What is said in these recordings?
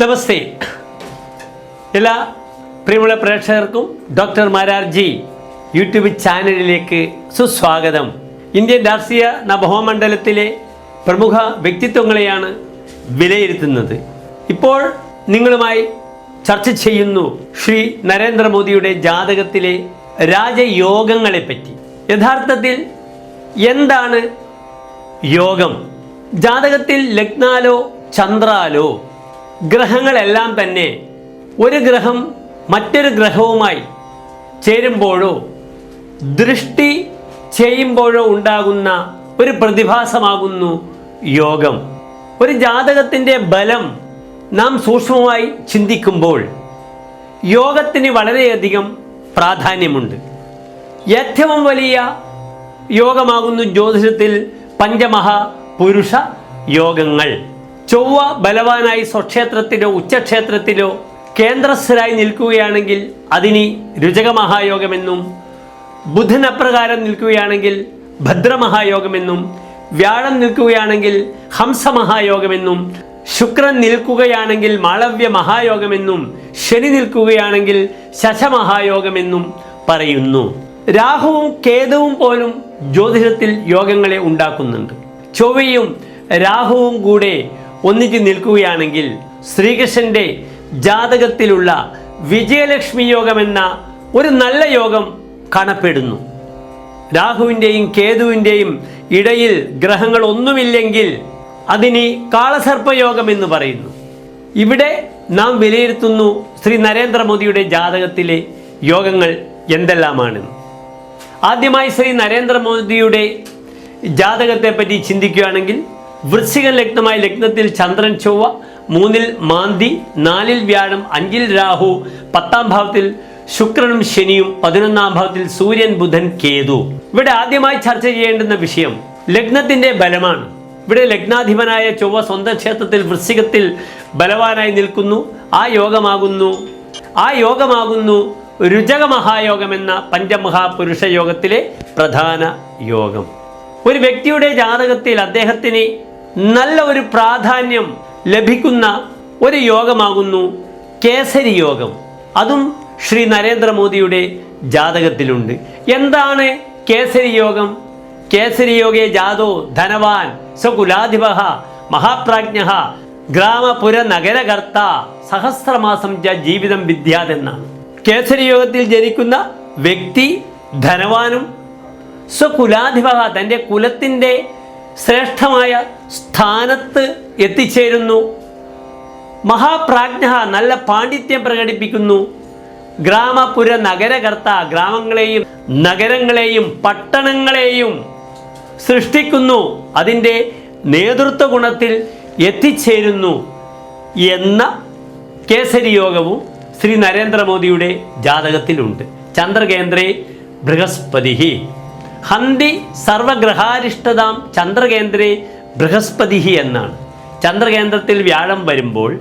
നമസ്തേ. എല്ലാ പ്രിയമുള്ള പ്രേക്ഷകർക്കും ഡോക്ടർ മാരാർജി യൂട്യൂബ് ചാനലിലേക്ക് സുസ്വാഗതം. ഇന്ത്യൻ രാഷ്ട്രീയ നവഭവമണ്ഡലത്തിലെ പ്രമുഖ വ്യക്തിത്വങ്ങളെയാണ് വിലയിരുത്തുന്നത്. ഇപ്പോൾ നിങ്ങളുമായി ചർച്ച ചെയ്യുന്നു ശ്രീ നരേന്ദ്രമോദിയുടെ ജാതകത്തിലെ രാജയോഗങ്ങളെപ്പറ്റി. യഥാർത്ഥത്തിൽ എന്താണ് യോഗം? ജാതകത്തിൽ ലഗ്നാലോ ചന്ദ്രാലോ? ഗ്രഹങ്ങളെല്ലാം തന്നെ ഒരു ഗ്രഹം മറ്റൊരു ഗ്രഹവുമായി ചേരുമ്പോഴോ ദൃഷ്ടി ചെയ്യുമ്പോഴോ ഉണ്ടാകുന്ന ഒരു പ്രതിഭാസമാകുന്നു യോഗം. ഒരു ജാതകത്തിന്റെ ബലം നാം സൂക്ഷ്മമായി ചിന്തിക്കുമ്പോൾ യോഗത്തിന് വളരെയധികം പ്രാധാന്യമുണ്ട്. ഏറ്റവും വലിയ യോഗമാകുന്നു ജ്യോതിഷത്തിൽ പഞ്ചമഹാ പുരുഷ യോഗങ്ങൾ. ചൊവ്വ ബലവാനായി സ്വക്ഷേത്രത്തിലോ ഉച്ചക്ഷേത്രത്തിലോ കേന്ദ്രസ്ഥരായി നിൽക്കുകയാണെങ്കിൽ അതിന് രുചകമഹായോഗമെന്നും ബുധൻ അപ്രകാരം നിൽക്കുകയാണെങ്കിൽ ഭദ്രമഹായോഗമെന്നും വ്യാഴം നിൽക്കുകയാണെങ്കിൽ ഹംസമഹായോഗമെന്നും ശുക്രൻ നിൽക്കുകയാണെങ്കിൽ മാളവ്യ മഹായോഗമെന്നും ശനി നിൽക്കുകയാണെങ്കിൽ ശശമഹായോഗമെന്നും പറയുന്നു. രാഹുവും കേതുവും പോലും ജ്യോതിഷത്തിൽ യോഗങ്ങളെ ഉണ്ടാക്കുന്നുണ്ട്. ചൊവ്വയും രാഹുവും കൂടെ ഒന്നിച്ച് നിൽക്കുകയാണെങ്കിൽ ശ്രീകൃഷ്ണന്റെ ജാതകത്തിലുള്ള വിജയലക്ഷ്മി യോഗമെന്ന ഒരു നല്ല യോഗം കാണപ്പെടുന്നു. രാഹുവിന്റെയും കേതുവിന്റെയും ഇടയിൽ ഗ്രഹങ്ങൾ ഒന്നുമില്ലെങ്കിൽ അതിന് കാളസർപ്പയോഗം എന്ന് പറയുന്നു. ഇവിടെ നാം വിലയിരുത്തുന്നു ശ്രീ നരേന്ദ്രമോദിയുടെ ജാതകത്തിലെ യോഗങ്ങൾ എന്തെല്ലാമാണെന്ന് ആദ്യമായി ശ്രീ നരേന്ദ്രമോദിയുടെ ജാതകത്തെപ്പറ്റി ചിന്തിക്കുകയാണെങ്കിൽ വൃശ്ചിക ലഗ്നമായ ലഗ്നത്തിൽ ചന്ദ്രൻ ചൊവ്വ മൂന്നിൽ മാന്തി നാലിൽ വ്യാഴം അഞ്ചിൽ രാഹു പത്താം ഭാവത്തിൽ ശുക്രനും ശനിയും പതിനൊന്നാം ഭാവത്തിൽ സൂര്യൻ ബുധൻ കേതു. ഇവിടെ ആദ്യമായി ചർച്ച ചെയ്യേണ്ടുന്ന വിഷയം ലഗ്നത്തിന്റെ ബലമാണ്. ഇവിടെ ലഗ്നാധിപനായ ചൊവ്വ സ്വന്തം ക്ഷേത്രത്തിൽ വൃശ്ചികത്തിൽ ബലവാനായി നിൽക്കുന്നു. ആ യോഗമാകുന്നു. ആ യോഗമാകുന്നു രുചക മഹായോഗം എന്ന പഞ്ചമഹാപുരുഷ യോഗത്തിലെ പ്രധാന യോഗം. ഒരു വ്യക്തിയുടെ ജാതകത്തിൽ അദ്ദേഹത്തിന് നല്ല ഒരു പ്രാധാന്യം ലഭിക്കുന്ന ഒരു യോഗമാകുന്നു കേസരി യോഗം. അതും ശ്രീ നരേന്ദ്രമോദിയുടെ ജാതകത്തിലുണ്ട്. എന്താണ് കേസരി യോഗം? കേസരി യോഗേ ജാതോ ധനവാൻ സ്വകുലാധിപ മഹാപ്രാജ്ഞ ഗ്രാമപുര നഗരകർത്ത സഹസ്രമാസം ജ ജീവിതം വിദ്യാതെന്നാണ്. കേസരി യോഗത്തിൽ ജനിക്കുന്ന വ്യക്തി ധനവാനും സ്വകുലാധിപ തന്റെ കുലത്തിന്റെ ശ്രേഷ്ഠമായ സ്ഥാനത്ത് എത്തിച്ചേരുന്നു. മഹാപ്രാജ്ഞ നല്ല പാണ്ഡിത്യം പ്രകടിപ്പിക്കുന്നു. ഗ്രാമപുര നഗരകർത്ത ഗ്രാമങ്ങളെയും നഗരങ്ങളെയും പട്ടണങ്ങളെയും സൃഷ്ടിക്കുന്നു. അതിന്റെ നേതൃത്വ ഗുണത്തിൽ എത്തിച്ചേരുന്നു എന്ന കേസരി യോഗവും ശ്രീ നരേന്ദ്രമോദിയുടെ ജാതകത്തിലുണ്ട്. ചന്ദ്രകേന്ദ്രേ ബൃഹസ്പതി ഹന്തി സർവഗ്രഹാരിഷ്ടതാം ചന്ദ്രകേന്ദ്രേ ബൃഹസ്പതി എന്നാണ്. ചന്ദ്രകേന്ദ്രത്തിൽ വ്യാഴം വരുമ്പോൾ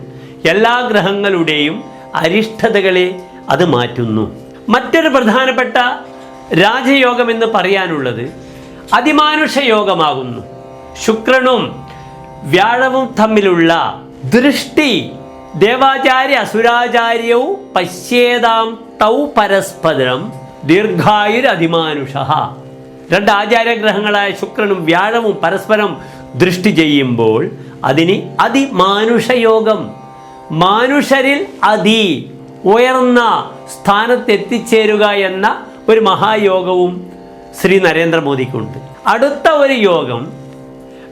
എല്ലാ ഗ്രഹങ്ങളുടെയും അരിഷ്ടതകളെ അത് മാറ്റുന്നു. മറ്റൊരു പ്രധാനപ്പെട്ട രാജയോഗം എന്ന് പറയാനുള്ളത് അതിമാനുഷ യോഗമാകുന്നു. ശുക്രനും വ്യാഴവും തമ്മിലുള്ള ദൃഷ്ടി ദേവാചാര്യ അസുരാചാര്യവും പശ്യേതാം തൗ പരസ്പരം ദീർഘായുരതിമാനുഷ രണ്ട് ആചാരഗ്രഹങ്ങളായ ശുക്രനും വ്യാഴവും പരസ്പരം ദൃഷ്ടി ചെയ്യുമ്പോൾ അതിന് അതിമാനുഷയോഗം. മാനുഷരിൽ അതി ഉയർന്ന സ്ഥാനത്തെത്തിച്ചേരുക എന്ന ഒരു മഹായോഗവും ശ്രീ നരേന്ദ്രമോദിക്കുണ്ട്. അടുത്ത ഒരു യോഗം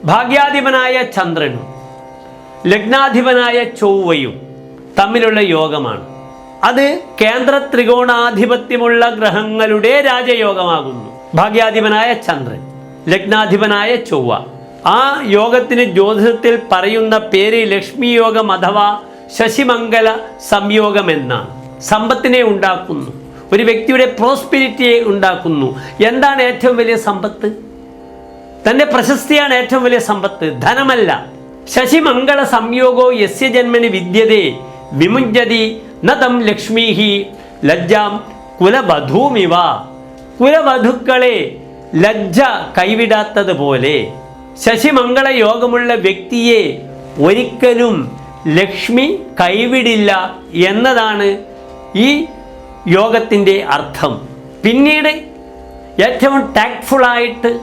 ഭാഗ്യാധിപനായ ചന്ദ്രനും ലഗ്നാധിപനായ ചൊവ്വയും തമ്മിലുള്ള യോഗമാണ്. അത് കേന്ദ്ര ത്രികോണാധിപത്യമുള്ള ഗ്രഹങ്ങളുടെ രാജയോഗമാകുന്നു. ഭാഗ്യാധിപനായ ചന്ദ്രൻ ലഗ്നാധിപനായ ചൊവ്വ. ആ യോഗത്തിന് ജ്യോതിഷത്തിൽ പറയുന്ന പേര് ലക്ഷ്മി യോഗം അഥവാ ശശിമംഗല സംയോഗം എന്നാണ്. സമ്പത്തിനെ ഉണ്ടാക്കുന്നു. ഒരു വ്യക്തിയുടെ പ്രോസ്പിരിറ്റിയെ ഉണ്ടാക്കുന്നു. എന്താണ് ഏറ്റവും വലിയ സമ്പത്ത്? തന്റെ പ്രശസ്തിയാണ് ഏറ്റവും വലിയ സമ്പത്ത്. ധനമല്ല. ശശിമംഗള സംയോഗോ യസ്യ ജന്മന് വിദ്യതേ. വിമുഞ്ചതി നദം ലക്ഷ്മീഹി. ലജ്ജാം കുലവധൂമിവ. കുലവധുക്കളെ ലജ്ജ കൈവിടാത്തതുപോലെ ശശിമംഗള യോഗമുള്ള വ്യക്തിയെ ഒരിക്കലും ലക്ഷ്മി കൈവിടില്ല എന്നതാണ് ഈ യോഗത്തിന്റെ അർത്ഥം. പിന്നീട് ഏറ്റവും ടാക്ട്ഫുള്ളായിട്ട്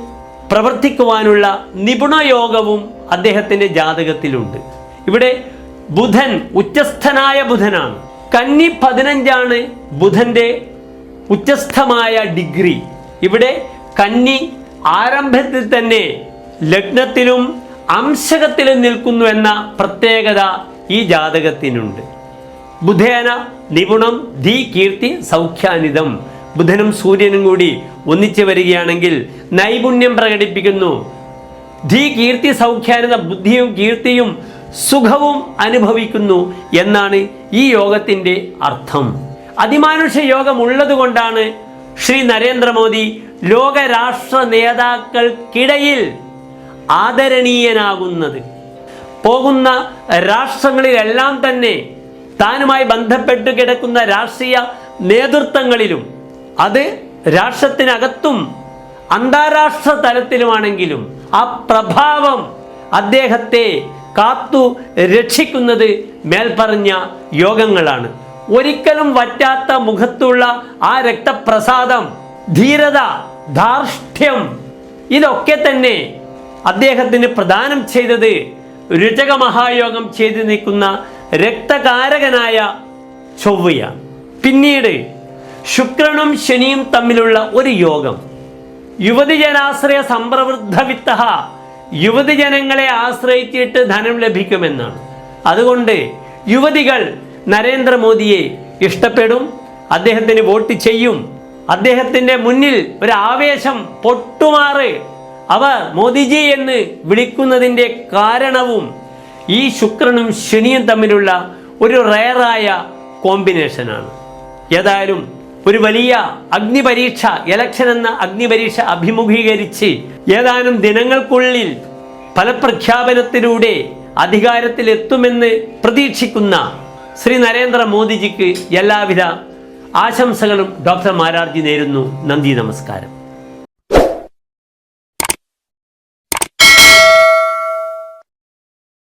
പ്രവർത്തിക്കുവാനുള്ള നിപുണയോഗവും അദ്ദേഹത്തിന്റെ ജാതകത്തിലുണ്ട്. ഇവിടെ ബുധൻ ഉച്ചസ്ഥനായ ബുധനാണ്. കന്നി പതിനഞ്ചാണ് ബുധന്റെ ഉച്ചസ്ഥമായ ഡിഗ്രി. ഇവിടെ കന്നി ആരംഭത്തിൽ തന്നെ ലഗ്നത്തിലും അംശകത്തിലും നിൽക്കുന്നു എന്ന പ്രത്യേകത ഈ ജാതകത്തിനുണ്ട്. ബുധേന നിപുണം ധീ കീർത്തി സൗഖ്യാനിതം. ബുധനും സൂര്യനും കൂടി ഒന്നിച്ചു വരികയാണെങ്കിൽ നൈപുണ്യം പ്രകടിപ്പിക്കുന്നു. ധീ കീർത്തി സൗഖ്യാനിത ബുദ്ധിയും കീർത്തിയും സുഖവും അനുഭവിക്കുന്നു എന്നാണ് ഈ യോഗത്തിന്റെ അർത്ഥം. അതിമാനുഷ യോഗം ഉള്ളതുകൊണ്ടാണ് ശ്രീ നരേന്ദ്രമോദി ലോകരാഷ്ട്ര നേതാക്കൾക്കിടയിൽ ആദരണീയനാകുന്നത്. പോകുന്ന രാഷ്ട്രങ്ങളിലെല്ലാം തന്നെ താനുമായി ബന്ധപ്പെട്ട് കിടക്കുന്ന രാഷ്ട്രീയ നേതൃത്വങ്ങളിലും അത് രാഷ്ട്രത്തിനകത്തും അന്താരാഷ്ട്ര തലത്തിലുമാണെങ്കിലും ആ പ്രഭാവം അദ്ദേഹത്തെ കാത്തു രക്ഷിക്കുന്നത് മേൽപ്പറഞ്ഞ യോഗങ്ങളാണ്. ഒരിക്കലും വറ്റാത്ത മുഖത്തുള്ള ആ രക്തപ്രസാദം ധീരത ധാർഷ്ട്യം ഇതൊക്കെ തന്നെ അദ്ദേഹത്തിന് പ്രദാനം ചെയ്തത് രുചക മഹായോഗം ചെയ്തു നിൽക്കുന്ന രക്തകാരകനായ ചൊവ്വയ പിന്നീട് ശുക്രനും ശനിയും തമ്മിലുള്ള ഒരു യോഗം. യുവതിജനാശ്രയ സമ്പ്രവൃദ്ധ വിത്ത യുവതിജനങ്ങളെ ആശ്രയിച്ചിട്ട് ധനം ലഭിക്കുമെന്നാണ്. അതുകൊണ്ട് യുവതികൾ നരേന്ദ്രമോദിയെ ഇഷ്ടപ്പെടും അദ്ദേഹത്തിന് വോട്ട് ചെയ്യും. അദ്ദേഹത്തിന്റെ മുന്നിൽ ഒരു ആവേശം പൊട്ടുമാറ്. അവർ മോദിജി എന്ന് വിളിക്കുന്നതിന്റെ കാരണവും ഈ ശുക്രനും ശനിയും തമ്മിലുള്ള ഒരു റയറായ കോമ്പിനേഷനാണ്. ഏതായാലും ഒരു വലിയ അഗ്നിപരീക്ഷ ഇലക്ഷൻ എന്ന അഗ്നിപരീക്ഷ അഭിമുഖീകരിച്ച് ഏതാനും ദിനങ്ങൾക്കുള്ളിൽ ഫലപ്രഖ്യാപനത്തിലൂടെ അധികാരത്തിലെത്തുമെന്ന് പ്രതീക്ഷിക്കുന്ന ശ്രീ നരേന്ദ്ര മോദിജിക്ക് എല്ലാവിധ ആശംസകളും ഡോക്ടർ മാരാർജി നേരുന്നു. നന്ദി നമസ്കാരം.